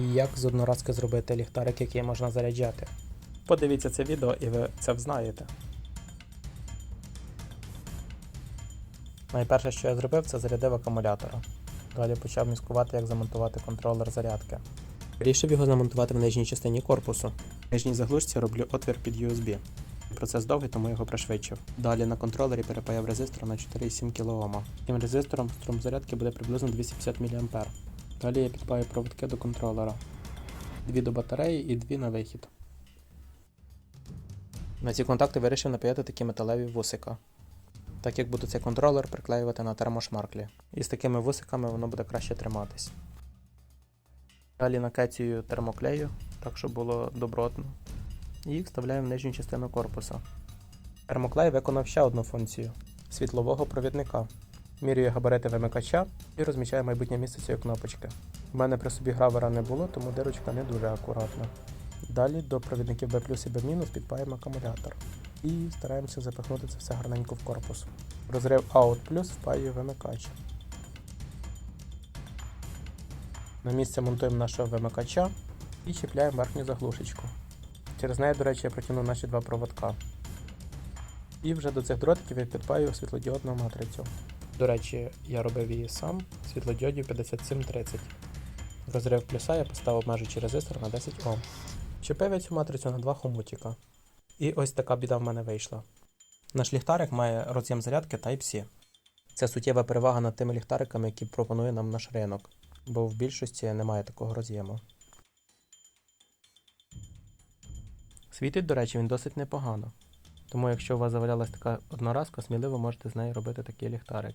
І як з одноразки зробити ліхтарик, який можна заряджати. Подивіться це відео і ви це взнаєте. Найперше, що я зробив, це зарядив акумулятора. Далі почав міскувати, як замонтувати контролер зарядки. Вирішив його замонтувати в нижній частині корпусу. В нижній заглушці роблю отвір під USB. Процес довгий, тому його пришвидшив. Далі на контролері перепаяв резистор на 4,7 кОм. Таким резистором струм зарядки буде приблизно 250 мА. Далі я підпаю проводки до контролера. Дві до батареї і дві на вихід. На ці контакти вирішив напаяти такі металеві вусика. Так як буду цей контролер приклеювати на термошмарклі. І з такими вусиками воно буде краще триматись. Далі накецюю термоклею, так щоб було добротно. І вставляю в нижню частину корпуса. Термоклей виконав ще одну функцію світлового провідника. Мірюю габарити вимикача і розміщаю майбутнє місце цієї кнопочки. У мене при собі гравера не було, тому дирочка не дуже акуратна. Далі до провідників B і B- підпаємо акумулятор. І стараємося запихнути це все гарненько в корпус. Розрив Out впаюю вимикач. На місце монтуємо нашого вимикача і чіпляємо верхню заглушечку. Через неї, до речі, я протягнув наші два проводка. І вже до цих дротиків я підпаю світлодіодну матрицю. До речі, я робив її сам, світлодіодів 5730. Розрив плюса я поставив межучий резистор на 10 Ом. Чіпив я цю матрицю на два хомутіка. І ось така біда в мене вийшла. Наш ліхтарик має роз'єм зарядки Type-C. Це суттєва перевага над тими ліхтариками, які пропонує нам наш ринок, бо в більшості немає такого роз'єму. Світить, до речі, він досить непогано. Тому якщо у вас завалялась така одноразка, сміливо можете з неї робити такий ліхтарик.